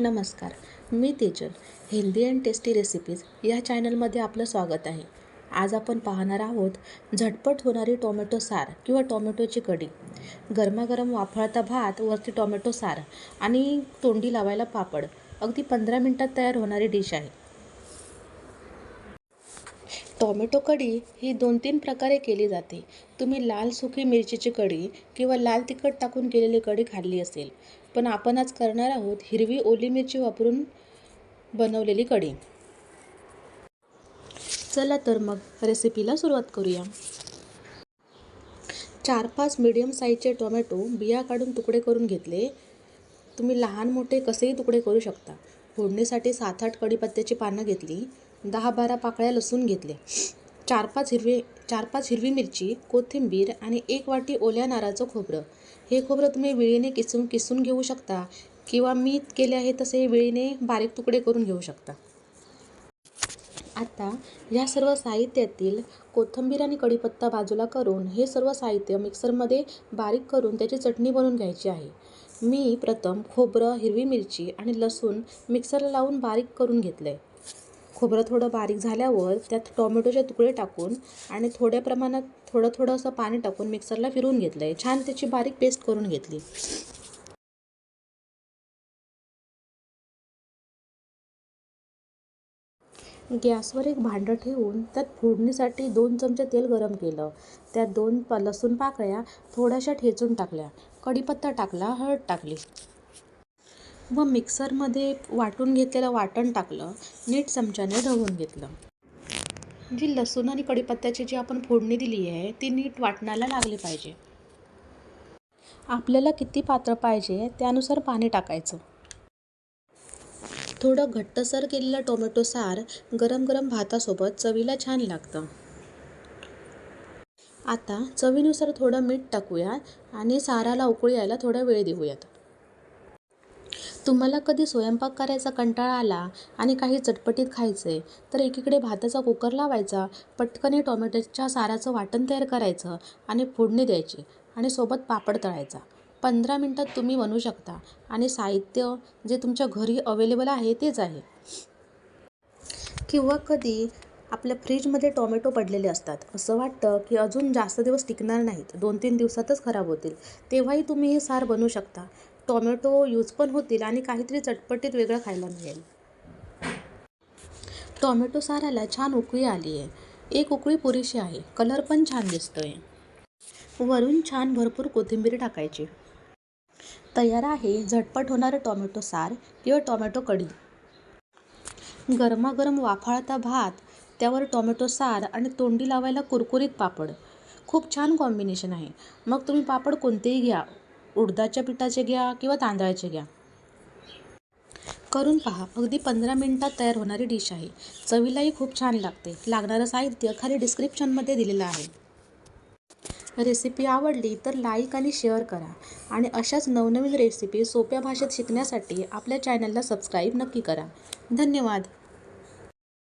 नमस्कार मी Tejal. Healthy and tasty recipes या चॅनलमध्ये आपलं स्वागत आहे. आज आपण पाहणार आहोत झटपट होणारी टोमॅटो सार किंवा टोमॅटोची कढी. गरमागरम वाफळता भात वरती टोमॅटो सार आणि तोंडी लावायला पापड. अगदी पंधरा मिनटात तयार होणारी डिश आहे. टोमॅटो कढी ही दोन तीन प्रकारे केली जाते. तुम्ही लाल सुकी मिरचीची कढी किंवा लाल तिखट टाकून केलेली कढी खाल्ली असेल. पण आपण आज करणार आहोत हिरवी ओली मिरची वापरून बनवलेली कढी. चला तर मग रेसिपीला सुरुवात करूया. चार पाच मिडियम साईजचे टोमॅटो बिया काढून तुकडे करून घेतले. तुम्ही लहान मोठे कसेही तुकडे करू शकता. फोडणीसाठी सात आठ कढीपत्त्याची पानं घेतली. दहा बारा पाकळ्या लसूण घेतले चार पाच हिरवे चार पाच हिरवी मिरची कोथिंबीर आणि एक वाटी ओल्या नारळाचं खोबरं. हे खोबरं तुम्ही विळीने किसून किसून घेऊ शकता किंवा मी केले आहे तसे विळीने बारीक तुकडे करून घेऊ शकता. आता या सर्व साहित्यातील कोथिंबीर आणि कढीपत्ता बाजूला करून हे सर्व साहित्य मिक्सरमध्ये बारीक करून त्याची चटणी बनवून घ्यायची आहे. मी प्रथम खोबरं हिरवी मिरची आणि लसूण मिक्सरला लावून बारीक करून घेतलं आहे खोबरं थोडं बारीक झाल्यावर त्यात टोमॅटोचे तुकडे टाकून आणि थोड्या प्रमाणात थोडं थोडं असं पाणी टाकून मिक्सरला फिरून घेतलं आहे छान त्याची बारीक पेस्ट करून घेतली. गॅसवर एक भांडं ठेवून त्यात फोडणीसाठी दोन चमचे तेल गरम केलं. त्यात दोन प लसूण पाकळ्या थोड्याशा ठेचून टाकल्या. कढीपत्ता टाकला हळद टाकली. व मिक्सरमध्ये वाटून घेतलेलं वाटण टाकलं नीट चमच्याने ढवळून घेतलं. जी लसूण आणि कढीपत्त्याची जी आपण फोडणी दिली आहे ती नीट वाटणाला लागली पाहिजे. आपल्याला किती पातळ पाहिजे त्यानुसार पाणी टाकायचं. थोडं घट्टसर केलेलं टोमॅटो सार गरम गरम भातासोबत चवीला छान लागतं. आता चवीनुसार थोडं मीठ टाकूया आणि साराला उकळी यायला थोडा वेळ देऊयात. तुम्हाला कधी स्वयंपाक करायचा कंटाळा आला आणि काही चटपटीत खायचे तर एकीकडे भाताचा कुकर लावायचा पटकन टोमॅटोच्या साराचं वाटण तयार करायचं आणि फोडणी द्यायची आणि सोबत पापड तळायचा. पंधरा मिनटात तुम्ही बनवू शकता आणि साहित्य जे तुमच्या घरी अवेलेबल आहे तेच आहे. किंवा कधी आपल्या फ्रीजमध्ये टोमॅटो पडलेले असतात. असं वाटतं की अजून जास्त दिवस टिकणार नाहीत. दोन तीन दिवसातच खराब होतील. तेव्हाही तुम्ही हे सार बनवू शकता. टोमॅटो यूज पण होतील आणि काहीतरी चटपटीत वेगळं खायला मिळेल. टोमॅटो साराला छान उकळी आली आहे. एक उकळी पुरेशी आहे. कलर पण छान दिसतोय. वरून छान भरपूर कोथिंबीर टाकायची. तयार आहे झटपट होणारं टोमॅटो सार किंवा टोमॅटो कढी. गरमागरम वाफाळता भात त्यावर टोमॅटो सार आणि तोंडी लावायला कुरकुरीत पापड. खूप छान कॉम्बिनेशन आहे. मग तुम्ही पापड कोणतेही घ्या. उडदाच्या पिठाचे घ्या किंवा तांदळाचे घ्या. करून पहा. अगदी पंधरा मिनटात तयार होणारी डिश आहे. चवीलाही खूप छान लागते. लागणारं साहित्य खाली डिस्क्रिप्शनमध्ये दिलेलं आहे. रेसिपी आवडली तर लाईक आणि शेअर करा. आणि अशाच नवनवीन रेसिपी सोप्या भाषेत शिकण्यासाठी आपल्या चॅनलला सबस्क्राईब नक्की करा. धन्यवाद.